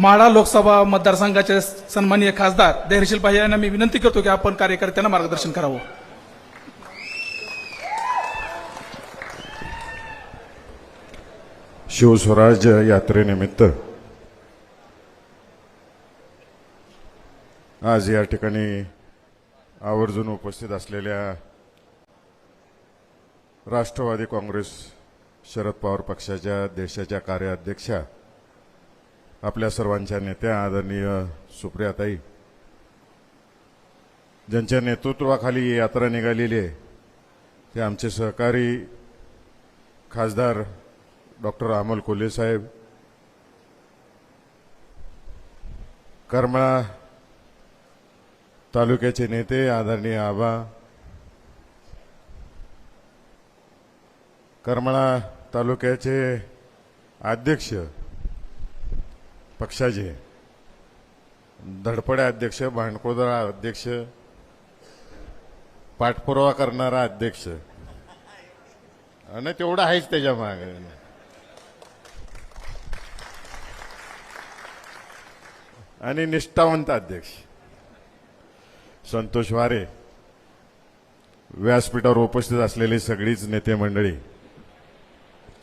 माढा लोकसभा मतदारसंघाचे सन्माननीय खासदार धैर्यशील पाहिजे यांना मी विनंती करतो की आपण कार्यकर्त्यांना मार्गदर्शन करावं. शिवस्वराज यात्रेनिमित्त आज या ठिकाणी आवर्जून उपस्थित असलेल्या राष्ट्रवादी काँग्रेस शरद पवार पक्षाच्या देशाच्या कार्याध्यक्षा आपल्या सर्वांच्या नेत्या आदरणीय सुप्रियाताई ज्यांच्या नेतृत्वाखाली ही यात्रा निघालेली आहे ते आमचे सहकारी खासदार डॉक्टर अमोल कोल्हे साहेब करमळा तालुक्याचे नेते आदरणीय आबा करमळा तालुक्याचे अध्यक्ष पक्षाचे. धडपडे अध्यक्ष भांडकोदरा अध्यक्ष पाठपुरावा करणारा अध्यक्ष. आणि तेवढं आहेच त्याच्यामागे. आणि निष्ठावंत अध्यक्ष. संतोष वारे व्यासपीठावर उपस्थित असलेली सगळीच नेते मंडळी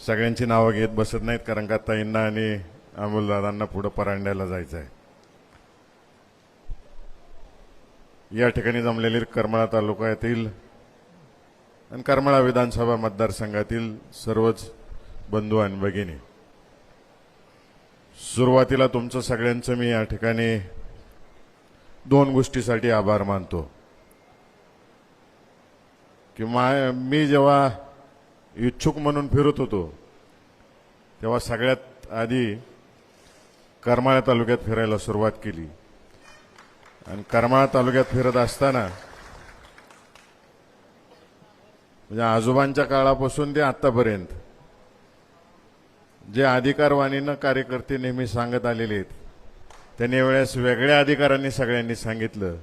सगळ्यांची नावं घेत बसत नाहीत कारण का ताईंना आणि अमोलदादांना पुढं परांड्याला जायचं आहे या ठिकाणी जमलेली करमाळा तालुक्यातील आणि करमाळा विधानसभा मतदारसंघातील सर्वच बंधू आणि भगिनी सुरुवातीला तुमचं सगळ्यांचं मी या ठिकाणी दोन गोष्टीसाठी आभार मानतो. की मा मी जेव्हा इच्छुक म्हणून फिरत होतो तेव्हा सगळ्यात आधी करमाळा तालुक्यात फिरायला सुरुवात केली. आणि करमाळा तालुक्यात फिरत असताना म्हणजे आजोबांच्या काळापासून ते आतापर्यंत जे अधिकारवाणीनं कार्यकर्ते नेहमी सांगत आलेले आहेत त्यांनी वेळेस वेगळ्या अधिकाऱ्यांनी सगळ्यांनी सांगितलं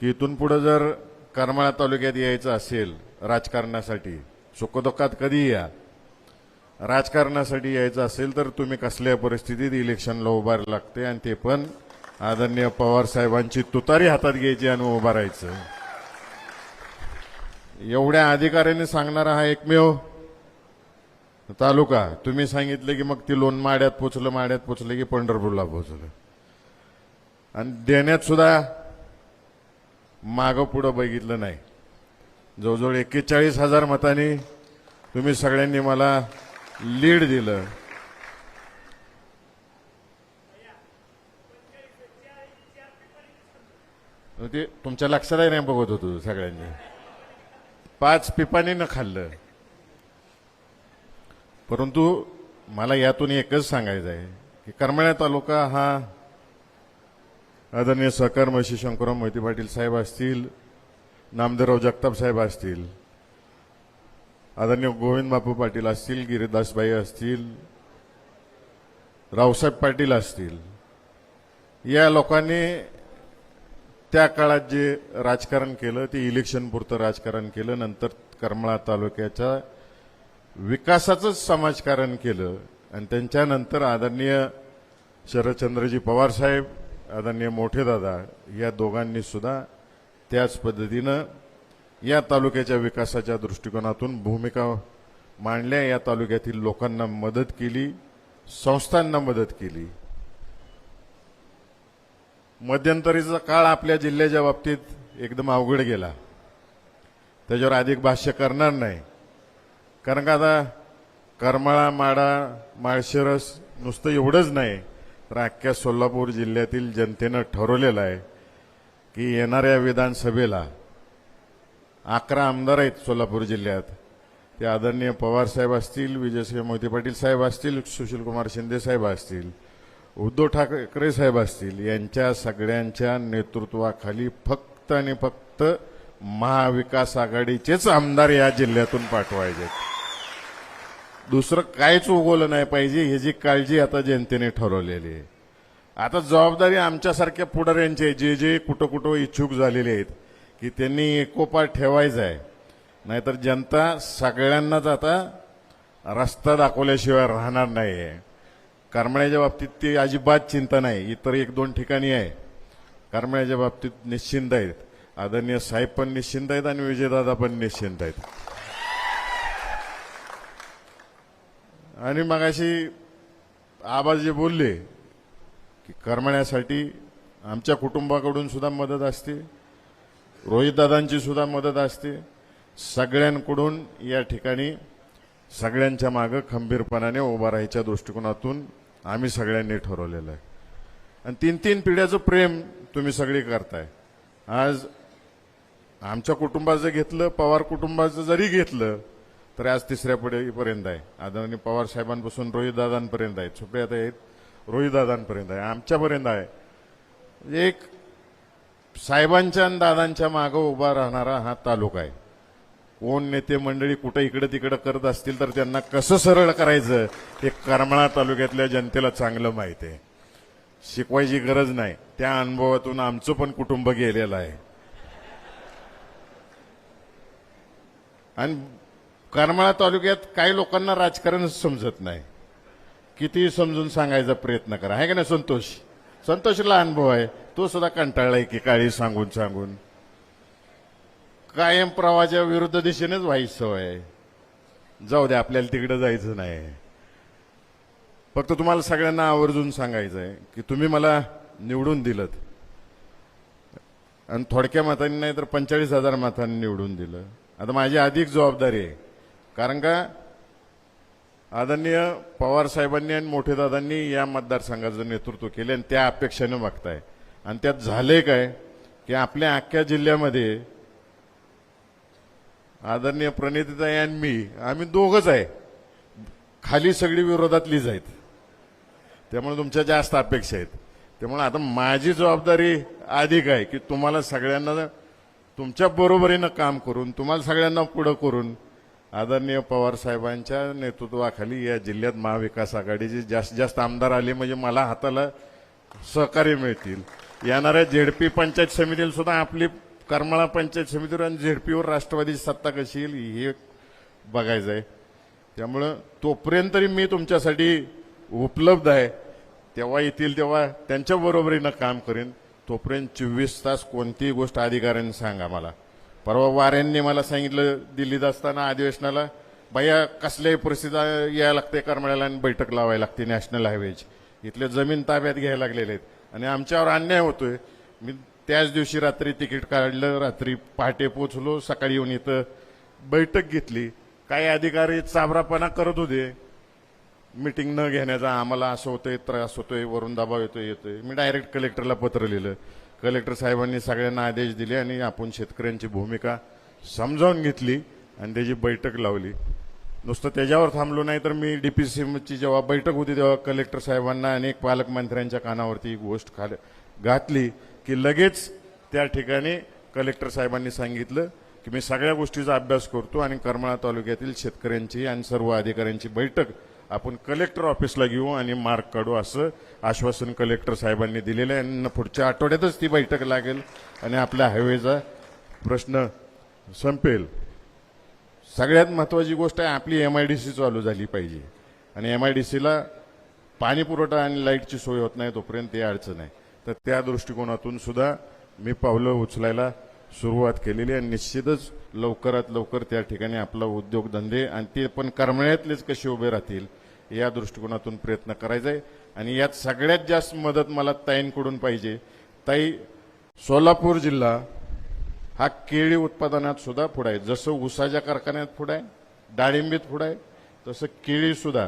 की इथून पुढं जर करमाळा तालुक्यात यायचं असेल राजकारणासाठी सुखदुःखात कधी या. राजकारणासाठी यायचं असेल तर तुम्ही कसल्या परिस्थितीत इलेक्शनला उभार लागते आणि ते पण आदरणीय पवार साहेबांची तुतारी हातात घ्यायची आणि उभा राहायचं एवढ्या अधिकाऱ्यांनी सांगणारा हा एकमेव तालुका. तुम्ही सांगितलं की मग ती लोन माड्यात पोचलं माड्यात पोचलं की पंढरपूरला पोचलं. आणि देण्यात सुद्धा मागं पुढं बघितलं नाही. जवळजवळ एक्केचाळीस हजार मतांनी तुम्ही सगळ्यांनी मला लीड दिलं. ते तुमच्या लक्षातही नाही बघत होतो सगळ्यांनी. पाच पिपाणी न खाल्लं. परंतु मला यातून एकच सांगायचं आहे की करमाळ्या तालुका हा आदरणीय सहकार म्हशी शंकरराव मोहिते पाटील साहेब असतील नामदेवराव जगताप साहेब असतील आदरणीय गोविंद बापू पाटील असतील गिरीदासबाई असतील रावसाहेब पाटील असतील या लोकांनी त्या काळात जे राजकारण केलं ते इलेक्शन पुरतं राजकारण केलं नंतर करमळा तालुक्याच्या विकासाचंच समाजकारण केलं आणि त्यांच्यानंतर आदरणीय शरदचंद्रजी पवार साहेब आदरणीय मोठे दादा या दोघांनी सुद्धा त्याच पद्धतीनं या तालुक्याच्या विकासाच्या दृष्टिकोनातून भूमिका मांडल्या. या तालुक्यातील लोकांना मदत केली संस्थांना मदत केली. मध्यंतरीचा काळ आपल्या जिल्ह्याच्या बाबतीत एकदम अवघड गेला. त्याच्यावर अधिक भाष्य करणार नाही. कारण का आता करमाळा माडा माळशिरस नुसतं एवढंच नाही तर अख्ख्या सोलापूर जिल्ह्यातील जनतेनं ठरवलेलं आहे की येणाऱ्या विधानसभेला अकरा आमदार आहेत सोलापूर जिल्ह्यात. ते आदरणीय पवार साहेब असतील विजयसिंह मोहिते पाटील साहेब असतील सुशीलकुमार शिंदे साहेब असतील उद्धव ठाकरे साहेब असतील यांच्या सगळ्यांच्या नेतृत्वाखाली फक्त आणि फक्त महाविकास आघाडीचेच आमदार या जिल्ह्यातून पाठवायचे दुसरं काहीच उगवलं नाही पाहिजे ह्याची काळजी आता जनतेने ठरवलेली आहे. आता जबाबदारी आमच्यासारख्या पुढाऱ्यांची आहे जे जे कुठं कुठं इच्छुक झालेले आहेत. की त्यांनी एकोपा ठेवायचा आहे. नाहीतर जनता सगळ्यांनाच आता रस्ता दाखवल्याशिवाय राहणार नाही आहे करमण्याच्या बाबतीत ती अजिबात चिंता नाही. इतर एक दोन ठिकाणी आहे. करमण्याच्या बाबतीत निश्चिंत आहेत. आदरणीय साहेब पण निश्चिंत आहेत आणि विजयदादा पण निश्चिंत आहेत. आणि मगाशी आबा जे बोलले की करमण्यासाठी आमच्या कुटुंबाकडून सुद्धा मदत असते. रोहितदादांची सुद्धा मदत असते. सगळ्यांकडून या ठिकाणी सगळ्यांच्या मागं खंबीरपणाने उभा राहायच्या दृष्टिकोनातून आम्ही सगळ्यांनी ठरवलेलं आहे. आणि तीन तीन पिढ्याचं प्रेम तुम्ही सगळी करताय. आज आमच्या कुटुंबाचं घेतलं पवार कुटुंबाचं जरी घेतलं तर आज तिसऱ्या पिढीपर्यंत आहे. आदरणीय पवार साहेबांपासून रोहितदादांपर्यंत आहे. सुप्रियात आहेत रोहितदादांपर्यंत आहे. आमच्यापर्यंत आहे. एक साहेबांच्या आणि दादांच्या मागं उभा राहणारा हा तालुका आहे. कोण नेते मंडळी कुठं इकडं तिकडं करत असतील तर त्यांना कसं सरळ करायचं हे करमाळा तालुक्यातल्या जनतेला चांगलं माहीत आहे. शिकवायची गरज नाही. त्या अनुभवातून आमचं पण कुटुंब गेलेलं आहे. आणि करमाळा तालुक्यात काही लोकांना राजकारणच समजत नाही. किती समजून सांगायचा प्रयत्न करा. आहे का नाही संतोष? संतोषला अनुभव आहे. तो सुद्धा कंटाळलाय की काळी सांगून सांगून. कायम प्रवाहाच्या विरुद्ध दिशेनेच व्हायची सवय आहे. जाऊ दे आपल्याला तिकडे जायचं नाही. फक्त तुम्हाला सगळ्यांना आवर्जून सांगायचं आहे की तुम्ही मला निवडून दिलं आणि थोडक्या मतांनी नाही तर पंचेचाळीस हजार मतांनी निवडून दिलं. आता माझी अधिक जबाबदारी आहे. कारण का? आदरणीय पवार साहेबांनी आणि मोठे दादांनी या मतदारसंघाचं नेतृत्व केले आणि त्या अपेक्षेनं बघताय. आणि त्यात झाले काय? की आपल्या अख्ख्या जिल्ह्यामध्ये आदरणीय प्रणितीताई आणि मी आम्ही दोघच आहे. खाली सगळी विरोधातलीच आहेत. त्यामुळे तुमच्या जास्त अपेक्षा आहेत. त्यामुळे आता माझी जबाबदारी अधिक आहे की तुम्हाला सगळ्यांना तुमच्या बरोबरीनं काम करून तुम्हाला सगळ्यांना पुढं करून आदरणीय पवार साहेबांच्या नेतृत्वाखाली या जिल्ह्यात महाविकास आघाडीचे जास्तीत जास्त आमदार आले म्हणजे मला हाताला सहकार्य मिळतील. येणाऱ्या झेडपी पंचायत समितीला सुद्धा आपली करमाळा पंचायत समितीवर आणि झेडपीवर राष्ट्रवादीची सत्ता कशी येईल हे बघायचं आहे. त्यामुळं तोपर्यंत तरी मी तुमच्यासाठी उपलब्ध आहे. तेव्हा येतील तेव्हा त्यांच्या बरोबरीनं काम करेन. तोपर्यंत चोवीस तास कोणतीही गोष्ट अधिकाऱ्यांनी सांगा मला परवा वाऱ्यांनी मला सांगितलं दिल्लीत असताना अधिवेशनाला भैया कसल्याही परिस्थिती यायला लागते करमाळ्याला आणि बैठक लावायला लागते नॅशनल हायवेची. इथले जमीन ताब्यात घ्यायला लागलेले आहेत. आणि आमच्यावर अन्याय होतोय. मी त्याच दिवशी रात्री तिकीट काढलं रात्री पहाटे पोचलो सकाळी येऊन इथं बैठक घेतली. काही अधिकारी चाबरापणा करत होते. मिटिंग न घेण्याचा आम्हाला असं होतंय त्रास होतोय वरून दबाव येतोय येतोय. मी डायरेक्ट कलेक्टरला पत्र लिहिलं. कलेक्टर साहेबांनी सगळ्यांना आदेश दिले आणि आपण शेतकऱ्यांची भूमिका समजावून घेतली आणि त्याची बैठक लावली. नुसतं त्याच्यावर थांबलो नाही तर मी डी पी डीपीसीची जेव्हा बैठक होती तेव्हा कलेक्टर साहेबांना अनेक पालकमंत्र्यांच्या कानावरती ही गोष्ट खाल घातली की लगेच त्या ठिकाणी कलेक्टर साहेबांनी सांगितलं की मी सगळ्या गोष्टीचा अभ्यास करतो आणि करमाळा तालुक्यातील शेतकऱ्यांची आणि सर्व अधिकाऱ्यांची बैठक आपण कलेक्टर ऑफिसला घेऊ आणि मार्क काढू असं आश्वासन कलेक्टर साहेबांनी दिलेलं आहे. आणि पुढच्या आठवड्यातच ती बैठक लागेल आणि आपल्या हायवेचा प्रश्न संपेल. सगळ्यात महत्त्वाची गोष्ट आहे आपली एम आय डी सी चालू झाली पाहिजे. आणि एम आय डी सीला पाणी पुरवठा आणि लाईटची सोय होत नाही तोपर्यंत ते अडचण आहे. तर त्या दृष्टिकोनातून सुद्धा मी पावलं उचलायला सुरुवात केलेली आहे. निश्चितच लवकरात लवकर त्या ठिकाणी आपला उद्योगधंदे आणि ते पण करमळ्यातलेच कसे उभे राहतील या दृष्टिकोनातून प्रयत्न करायचा आहे. आणि यात सगळ्यात जास्त मदत मला ताईंकडून पाहिजे. ताई सोलापूर जिल्हा हा केळी उत्पादनात सुद्धा पुढे आहे. जसं ऊसाच्या कारखान्यात पुढे आहे डाळिंबीत पुढे आहे तसं केळी सुद्धा.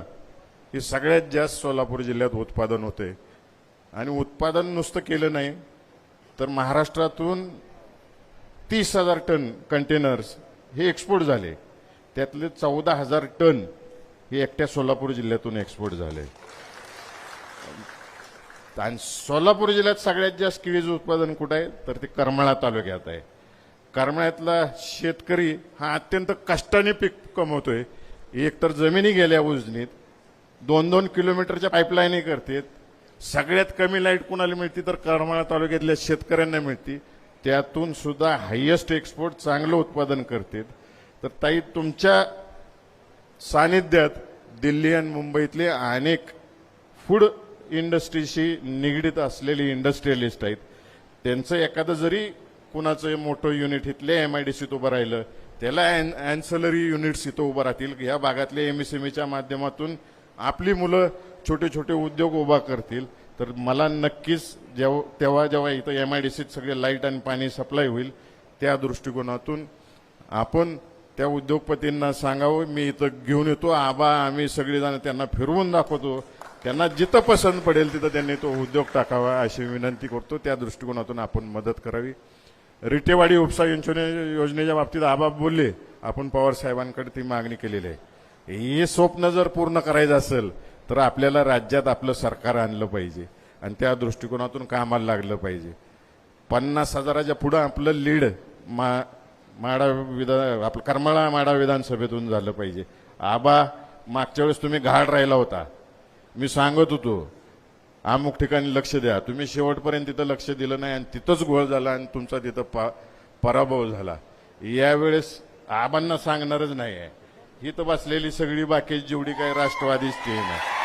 ही सगळ्यात जास्त सोलापूर जिल्ह्यात उत्पादन होते. आणि उत्पादन नुसतं केलं नाही तर महाराष्ट्रातून तीस हजार टन कंटेनर्स हे एक्सपोर्ट झाले. त्यातले चौदा हजार टन हे एकट्या सोलापूर जिल्ह्यातून एक्सपोर्ट झाले. आणि सोलापूर जिल्ह्यात सगळ्यात जास्त केळीचं उत्पादन कुठं आहे? तर ते करमाळा तालुक्यात आहे. करमाळ्यातला शेतकरी हा अत्यंत कष्टाने पीक कमवतोय. एकतर जमिनी गेल्या उजनीत दोन दोन किलोमीटरच्या पाईपलाईनही करतात. सगळ्यात कमी लाइट कुणाला मिळते तर करमाळा तालुक्यातल्या शेतकऱ्यांना मिळते. त्यातून सुद्धा हायेस्ट एक्सपोर्ट चांगलं उत्पादन करतात. तर ताई तुमच्या सानिध्यात दिल्ली आणि मुंबईतले अनेक फूड इंडस्ट्रीशी निगडीत असलेली इंडस्ट्रियलिस्ट आहेत. त्यांचं एखादं जरी कुणाचं मोठं युनिट इथल्या एम आय डी सीत उभं राहिलं त्याला अँसलरी युनिट्स इथं उभं राहतील. या भागातल्या एमएसएमईच्या माध्यमातून आपली मुलं छोटे छोटे उद्योग उभा करतील. तर मला नक्कीच जेव्हा तेव्हा जेव्हा इथं एम आय डी सीत सगळे लाइट आणि पाणी सप्लाय होईल त्या दृष्टिकोनातून आपण त्या उद्योगपतींना सांगावं मी इथं घेऊन येतो आबा आम्ही सगळेजण त्यांना फिरवून दाखवतो. त्यांना जिथं पसंत पडेल तिथं त्यांनी तो उद्योग टाकावा अशी विनंती करतो. त्या दृष्टिकोनातून आपण मदत करावी. रिटेवाडी उपसा योजने योजनेच्या बाबतीत आबा बोलले आपण पवार साहेबांकडे ती मागणी केलेली आहे. हे स्वप्न जर पूर्ण करायचं असेल तर आपल्याला राज्यात आपलं सरकार आणलं पाहिजे. आणि त्या दृष्टिकोनातून कामाला लागलं पाहिजे. पन्नास हजाराच्या पुढं आपलं लीड मा माडा विधान आपलं करमाळा माडा विधानसभेतून झालं पाहिजे. आबा मागच्या वेळेस तुम्ही घाड राहिला होता. मी सांगत होतो अमुक ठिकाणी लक्ष द्या. तुम्ही शेवटपर्यंत तिथं लक्ष दिलं नाही आणि तिथंच गोळ झाला आणि तुमचा तिथं पा पराभव झाला. यावेळेस आबांना सांगणारच नाही आहे. ही तर बसलेली सगळी बाकी जेवढी काही राष्ट्रवादीच टीम आहे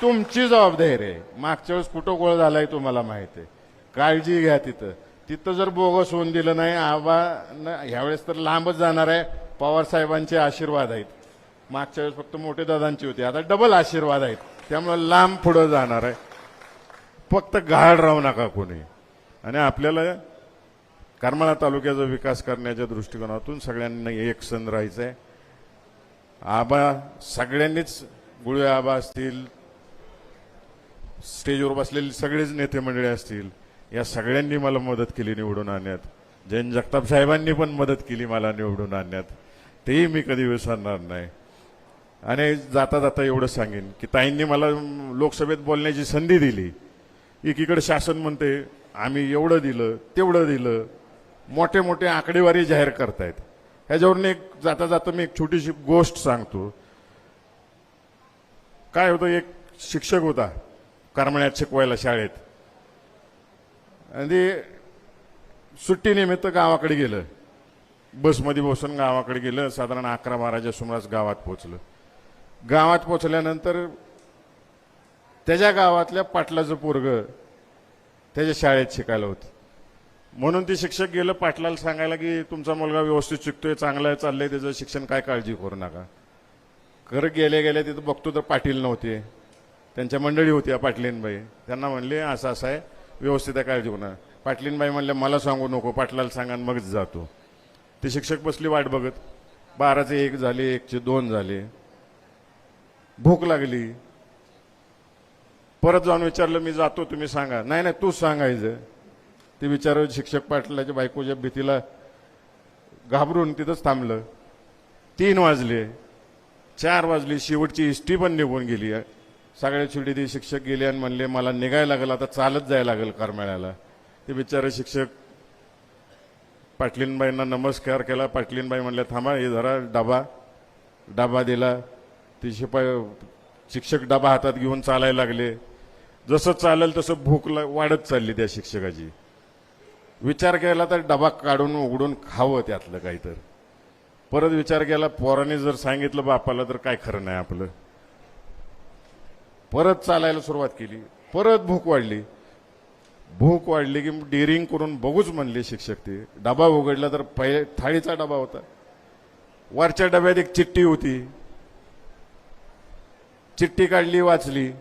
तुमची जबाबदारी रे मागच्या वेळेस कुठं गोळ झालाय तुम्हाला माहिती आहे. काळजी घ्या तिथं. तिथं जर बोगस होऊन दिलं नाही आबा ह्यावेळेस तर लांबच जाणार आहे. पवार साहेबांचे आशीर्वाद आहेत. मागच्या वेळेस फक्त मोठे दादांची होती. आता डबल आशीर्वाद आहेत. त्यामुळं लांब पुढं जाणार आहे. फक्त घाड राहू नका कोणी. आणि आपल्याला करमाळा तालुक्याचा विकास करण्याच्या दृष्टिकोनातून सगळ्यांना एक सण राहायचं आहे आबा सगळ्यांनीच गुळे आबा असतील स्टेजवर बसलेले सगळेच नेते मंडळी असतील या सगळ्यांनी मला मदत केली निवडून आणण्यात. जैन जगताप साहेबांनी पण मदत केली मला निवडून आणण्यात. तेही मी कधी विसरणार नाही. आणि जाता जाता एवढं सांगेन की ताईंनी मला लोकसभेत बोलण्याची संधी दिली. एकीकडे शासन म्हणते आम्ही एवढं दिलं तेवढं दिलं. मोठे मोठे आकडेवारी जाहीर करतायत. ह्याच्यावरून एक जाता जाता मी एक छोटीशी गोष्ट सांगतो. काय होतं एक शिक्षक होता करमण्यात शिकवायला शाळेत. आणि सुट्टीनिमित्त गावाकडे गेलं. बसमध्ये बसून गावाकडे गेलं साधारण अकरा बाराच्या सुमारास गावात पोचलं गावात पोचल्यानंतर त्याच्या गावातल्या पाटलाचं पोरग त्याच्या शाळेत शिकायला होतं. म्हणून ते शिक्षक गेलं पाटलाला सांगायला की तुमचा मुलगा व्यवस्थित शिकतोय चांगला आहे चाललंय त्याचं शिक्षण काय काळजी करू नका. खरं गेल्या गेल्या तिथं बघतो तर पाटील नव्हते. त्यांच्या मंडळी होती पाटलीनबाई. त्यांना म्हणले असं असं आहे व्यवस्थित आहे काळजी करू पाटलीनबाई म्हणले मला सांगू नको पाटलाला सांगा मगच जातो. ते शिक्षक बसली वाट बघत बाराचे एक झाले एकचे दोन झाले. भूक लागली. परत जाऊन विचारलं मी जातो तुम्ही सांगा. नाही नाही तूच सांगायचं ते विचार शिक्षक पाटलाच्या बायकोच्या भीतीला घाबरून तिथंच थांबलं. तीन वाजले. चार वाजली. शेवटची इष्टी पण निघून गेली. सगळ्या शेवटी ते शिक्षक गेले आणि म्हणले मला निघायला लागेल आता चालत जायला लागेल करमेळ्याला ते बिचारे शिक्षक पाटलीनबाईंना नमस्कार केला. पाटलीनबाई म्हणल्या थांबा हे जरा डबा डबा दिला. ते शिपाई शिक्षक डबा हातात घेऊन चालायला लागले. जसं चालेल तसं भूक वाढत चालली त्या शिक्षकाची. विचार केला तर डबा काढून उघडून खावं त्यातलं काही तर परत विचार केला पोराने जर सांगितलं बापाला तर काय खरं नाही आपलं. परत चालायला सुरुवात केली. परत भूक वाढली. भूक वाढली की डेअरिंग करून बघूच म्हणले शिक्षक ते. डबा उघडला तर पहिले थाळीचा डबा होता. वरच्या डब्यात एक चिठ्ठी होती. चिठ्ठी काढली वाचली.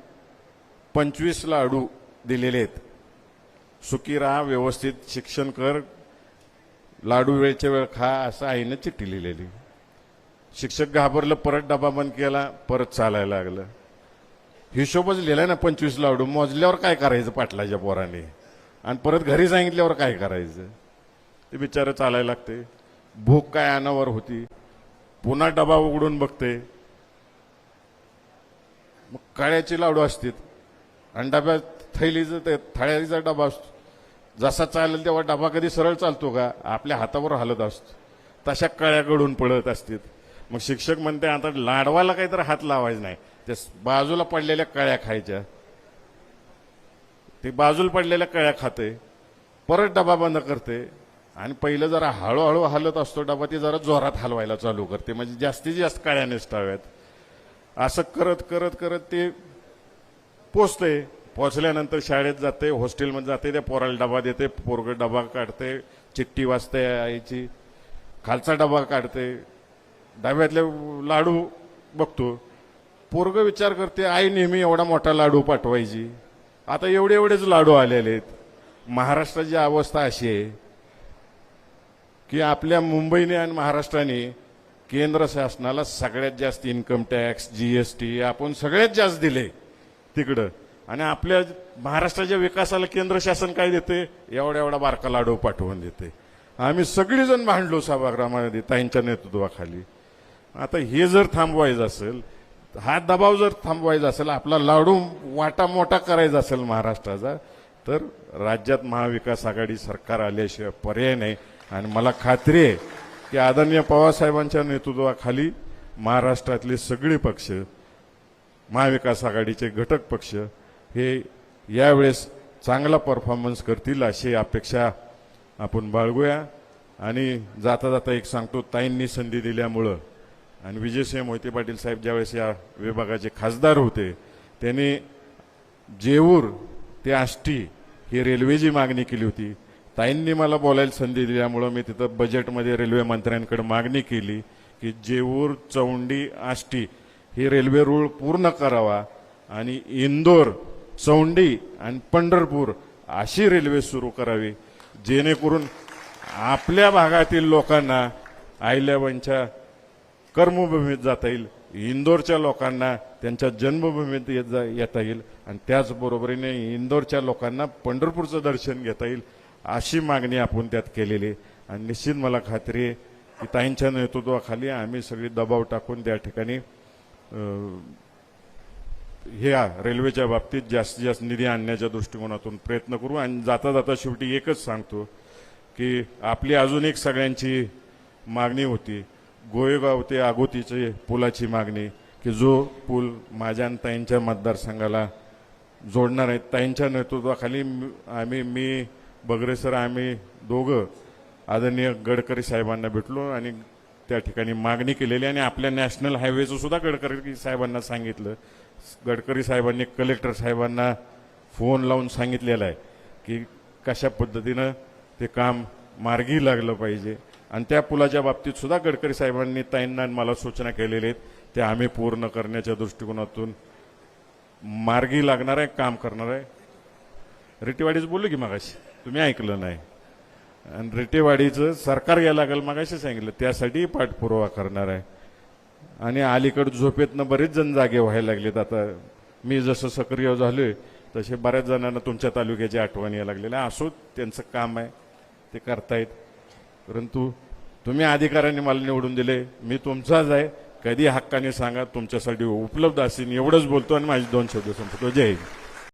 पंचवीस लाडू दिलेले आहेत. सुखी राहा व्यवस्थित शिक्षण कर. लाडू वेळच्या वेळ खा असं आईनं चिठ्ठी लिहिलेली. शिक्षक घाबरलं परत डबा बंद केला परत चालायला लागलं. हिशोबच लिहिलाय ना पंचवीस लाडू. मोजल्यावर काय करायचं पाटलाच्या पोराने? आणि परत घरी सांगितल्यावर काय करायचं? ते बिचारं चालायला लागते. भूक काय अनावर होती? पुन्हा डबा उघडून बघते. मग काळ्याचे लाडू असतात. आणि डब्यात थैलीचं ते थाळ्याचा डबा असतो. जसा चालेल तेव्हा डबा कधी सरळ चालतो का? आपल्या हातावर हलत असतो. तशा कळ्या गडून पडत असतात. मग शिक्षक म्हणते आता लाडवाला काहीतरी हात लावायचा नाही. त्या बाजूला पडलेल्या कळ्या खायच्या. ते बाजूला पडलेल्या कळ्या खाते. परत डबा बंद करते. आणि पहिलं जरा हळूहळू हलत असतो डबा ते जरा जोरात हलवायला चालू करते. म्हणजे जास्तीत जास्त कळ्या निसटाव्यात असं करत करत करत ते पोचते पोचल्यानंतर शाळेत जाते हॉस्टेलमध्ये जाते त्या पोराला डबा देते पोरग डबा काढते चिठ्ठी वाचते आईची खालचा डबा काढते डब्यातले लाडू बघतो. पोरग विचार करते आई नेहमी एवढा मोठा लाडू पाठवायची. आता एवढे एवढेच लाडू आलेले आहेत. महाराष्ट्राची अवस्था अशी आहे की आपल्या मुंबईने आणि महाराष्ट्राने केंद्र शासनाला सगळ्यात जास्त इन्कम टॅक्स जीएसटी आपण सगळ्यात जास्त दिले तिकडं. आणि आपल्या महाराष्ट्राच्या विकासाला केंद्र शासन काय देते? एवढा एवढा बारका लाडू पाठवून देते. आम्ही सगळीजण भांडलो सभागृहामध्ये ताईंच्या नेतृत्वाखाली. आता हे जर थांबवायचं असेल हा दबाव जर थांबवायचा असेल आपला लाडू वाटा मोठा करायचा असेल महाराष्ट्राचा तर राज्यात महाविकास आघाडी सरकार आल्याशिवाय पर्याय नाही. आणि मला खात्री आहे की आदरणीय पवारसाहेबांच्या नेतृत्वाखाली महाराष्ट्रातले सगळे पक्ष महाविकास आघाडीचे घटक पक्ष हे यावेळेस चांगला परफॉर्मन्स करतील अशी अपेक्षा आपण बाळगूया. आणि जाता जाता एक सांगतो ताईंनी संधी दिल्यामुळं आणि विजयसिंह मोहिते पाटील साहेब ज्यावेळेस या विभागाचे खासदार होते त्यांनी जेऊर ते आष्टी ही रेल्वेची मागणी केली होती. ताईंनी मला बोलायला संधी दिल्यामुळं मी तिथं बजेटमध्ये रेल्वे मंत्र्यांकडे मागणी केली की जेऊर चौंडी आष्टी ही रेल्वे रूळ पूर्ण करावा आणि इंदोर चौंडी आणि पंढरपूर अशी रेल्वे सुरू करावी जेणेकरून आपल्या भागातील लोकांना आईल्याबाईंच्या कर्मभूमीत जाता येईल इंदोरच्या लोकांना त्यांच्या जन्मभूमीत येत जा- येता येईल आणि त्याचबरोबरीने इंदोरच्या लोकांना पंढरपूरचं दर्शन घेता येईल अशी मागणी आपण त्यात केलेली आणि निश्चित मला खात्री आहे की ताईंच्या नेतृत्वाखाली आम्ही सगळी दबाव टाकून त्या ठिकाणी हे ह्या रेल्वेच्या बाबतीत जास्तीत जास्त निधी आणण्याच्या दृष्टिकोनातून प्रयत्न करू. आणि जाता जाता शेवटी एकच सांगतो की आपली अजून एक सगळ्यांची मागणी होती. गोयेगाव ते आगोतीचे पुलाची मागणी की जो पूल माझ्या आणि ताईंच्या मतदारसंघाला जोडणार आहेत ताईंच्या नेतृत्वाखाली मी- आम्ही मी बगरे सर आम्ही दोघं आदरणीय गडकरी साहेबांना भेटलो आणि त्या ठिकाणी मागणी केलेली आणि आपल्या नॅशनल हायवेचं सुद्धा गडकरी साहेबांना सांगितलं. गडकरी साहेबांनी कलेक्टर साहेबांना फोन लावून सांगितलेला आहे की कशा पद्धतीनं ते काम मार्गी लागलं पाहिजे. आणि त्या पुलाच्या बाबतीत सुद्धा गडकरी साहेबांनी ताईंना मला सूचना केलेल्या आहेत त्या आम्ही पूर्ण करण्याच्या दृष्टिकोनातून मार्गी लागणार आहे काम करणार आहे. रेटीवाडीच बोललो की मगाशी. तुम्ही ऐकलं नाही. आणि रेटेवाडीचं सरकार यायला लागेल मगाशी सांगितलं त्यासाठी पाठपुरावा करणार आहे. आणि अलीकडं झोपेतनं बरेच जण जागे व्हायला लागलेत. आता मी जसं सक्रिय झालोय तसे बऱ्याच जणांना तुमच्या तालुक्याची आठवण यायला लागलेल्या असो त्यांचं काम आहे ते करतायत. परंतु तुम्ही अधिकाऱ्यांनी मला निवडून दिले मी तुमचाच आहे. कधी हक्काने सांगा तुमच्यासाठी उपलब्ध असेल. एवढंच बोलतो आणि माझे दोन शब्द संपतो. जय हिंद.